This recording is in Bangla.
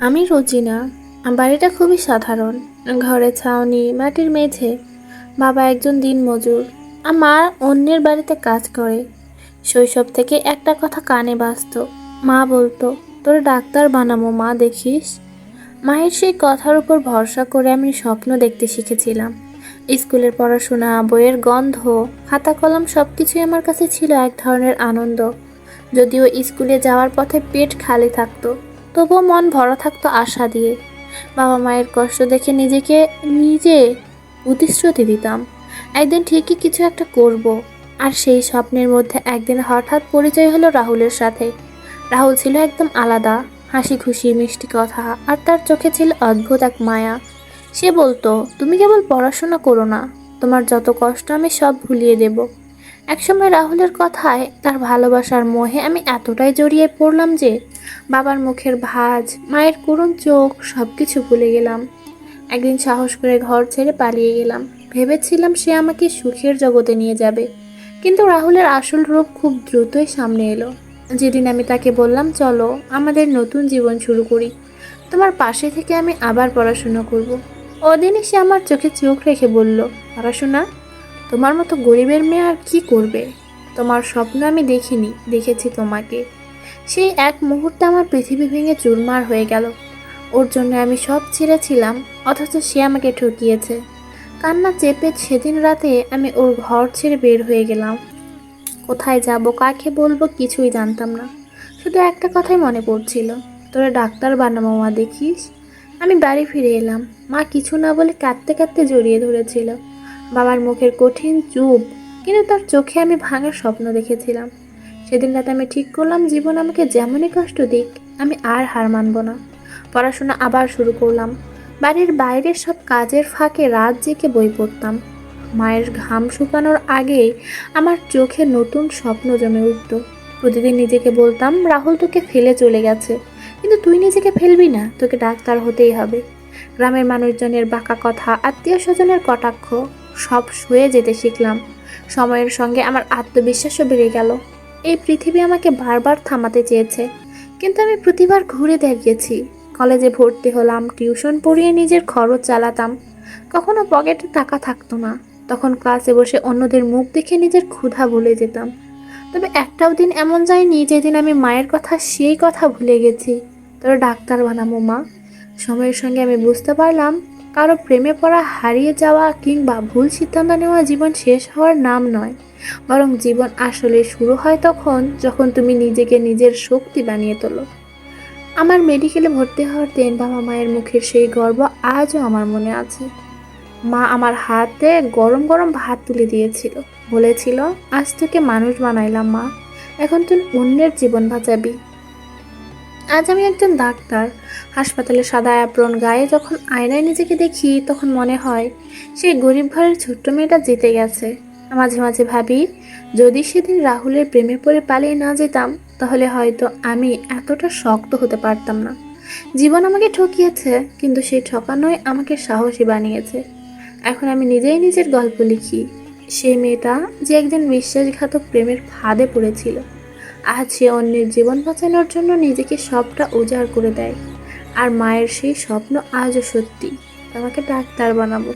আমি রোজিনা। বাড়িটা খুবই সাধারণ। ঘরে ছাউনি, মাটির মেঝে। বাবা একজন দিনমজুর। মা অন্যের বাড়িতে কাজ করে। শৈশব থেকে একটা কথা কানে বাজত। মা বলতো, তোর ডাক্তার বানাবো মা, দেখিস? মায়ের সেই কথার উপর ভরসা করে আমি স্বপ্ন দেখতে শিখেছিলাম। স্কুলের পড়াশোনা, বইয়ের গন্ধ খাতা কলম সব কিছুই আমার কাছে ছিল এক ধরনের আনন্দ। যদিও স্কুলে যাওয়ার পথে পেট খালি থাকতো। তবুও মন ভরা থাকতো আশা দিয়ে। বাবা মায়ের কষ্ট দেখে নিজেকে নিজে প্রতিশ্রুতি দিতাম। একদিন ঠিকই কিছু একটা করব, আর সেই স্বপ্নের মধ্যে একদিন হঠাৎ পরিচয় হলো রাহুলের সাথে। রাহুল ছিল একদম আলাদা, হাসি খুশি, মিষ্টি কথা, আর তার চোখে ছিল অদ্ভুত এক মায়া। সে বলতো, তুমি কেবল পড়াশোনা করো না, তোমার যত কষ্ট আমি সব ভুলিয়ে দেব। একসময় রাহুলের কথায় তার ভালোবাসার মোহে আমি এতটাই জড়িয়ে পড়লাম যে বাবার মুখের ভাঁজ, মায়ের করুণ চোখ সব কিছু ভুলে গেলাম। একদিন সাহস করে ঘর ছেড়ে পালিয়ে গেলাম। ভেবেছিলাম সে আমাকে সুখের জগতে নিয়ে যাবে। কিন্তু রাহুলের আসল রূপ খুব দ্রুতই সামনে এলো। যেদিন আমি তাকে বললাম, চলো, আমাদের নতুন জীবন শুরু করি। তোমার পাশে থেকে আমি আবার পড়াশোনা করব। ওদিনই সে আমার চোখে চোখ রেখে বলল, পড়াশোনা? তোমার মতো গরিবের মেয়ে আর কি করবে? তোমার স্বপ্ন আমি দেখিনি, দেখেছি তোমাকে। সেই এক মুহূর্তে আমার পৃথিবী ভেঙে চুরমার হয়ে গেল। ওর জন্য আমি সব ছেড়েছিলাম, অথচ সে আমাকে ঠকিয়েছে। কান্না চেপে সেদিন রাতে আমি ওর ঘর ছেড়ে বের হয়ে গেলাম। কোথায় যাব, কাকে বলব কিছুই জানতাম না। শুধু একটা কথাই মনে পড়ছিল, তোরা ডাক্তার বানাবো মা, দেখিস? আমি বাড়ি ফিরে এলাম। মা কিছু না বলে কাঁদতে কাঁদতে জড়িয়ে ধরেছিল। বাবার মুখের কঠিন চুপ, কিন্তু তার চোখে আমি ভাঙার স্বপ্ন দেখেছিলাম। সেদিন রাতে আমি ঠিক করলাম, জীবন আমাকে যেমনই কষ্ট দিক, আমি আর হার মানব না। পড়াশোনা আবার শুরু করলাম। বাড়ির বাইরের সব কাজের ফাঁকে রাত জেগে বই পড়তাম। মায়ের ঘাম শুকানোর আগেই আমার চোখে নতুন স্বপ্ন জমে উঠত। প্রতিদিন নিজেকে বলতাম, রাহুল, তোকে ফেলে চলে গেছে। কিন্তু তুই নিজেকে ফেলবি না, তোকে ডাক্তার হতেই হবে। গ্রামের মানুষজনের বাঁকা কথা, আত্মীয় স্বজনের কটাক্ষ, সব শুয়ে যেতে শিখলাম। সময়ের সঙ্গে আমার আত্মবিশ্বাসও বেড়ে গেল। এই পৃথিবী আমাকে বারবার থামাতে চেয়েছে। কিন্তু আমি প্রতিবার ঘুরে দাঁড়িয়েছি কলেজে ভর্তি হলাম, টিউশন পড়িয়ে নিজের খরচ চালাতাম। কখনো পকেটে টাকা থাকতো না। তখন ক্লাসে বসে অন্যদের মুখ দেখে নিজের ক্ষুধা ভুলে যেতাম। তবে একটাও দিন এমন যায়নি যেদিন আমি মায়ের কথা, সেই কথা ভুলে গেছি। তোরা ডাক্তার বানাবো, মা। সময়ের সঙ্গে আমি বুঝতে পারলাম, কারও প্রেমে পড়া হারিয়ে যাওয়া কিংবা ভুল সিদ্ধান্ত নেওয়া জীবন শেষ হওয়ার নাম নয়। বরং জীবন আসলে শুরু হয় তখন যখন তুমি নিজেকে নিজের শক্তি বানিয়ে তোলো। আমার মেডিকেলে ভর্তি হওয়ার দিন বাবা মায়ের মুখের সেই গর্ব আজও আমার মনে আছে। মা আমার হাতে গরম গরম ভাত তুলে দিয়েছিল। বলেছিল, আজ তোকে মানুষ বানাইলাম, মা। এখন তুই অন্যের জীবন বাঁচাবি। আজ আমি একজন ডাক্তার। হাসপাতালে সাদা অ্যাপ্রন গায়ে যখন আয়নায় নিজেকে দেখি, তখন মনে হয়, সেই গরিব ঘরের ছোট্ট মেয়েটা জিতে গেছে। মাঝে মাঝে ভাবি, যদি সেদিন রাহুলের প্রেমে পড়ে পালিয়ে না যেতাম, তাহলে হয়তো আমি এতটা শক্ত হতে পারতাম না। জীবন আমাকে ঠকিয়েছে, কিন্তু সেই ঠকানোই আমাকে সাহসী বানিয়েছে। এখন আমি নিজেই নিজের গল্প লিখি। সেই মেয়েটা যে একদিন বিশ্বাসঘাতক প্রেমের ফাঁদে পড়েছিল, আজ সে অন্যের জীবন বাঁচানোর জন্য নিজেকে সবটা উজাড় করে দেয়। আর মায়ের সেই স্বপ্ন আজও সত্যি। আমাকে ডাক্তার বানাবো।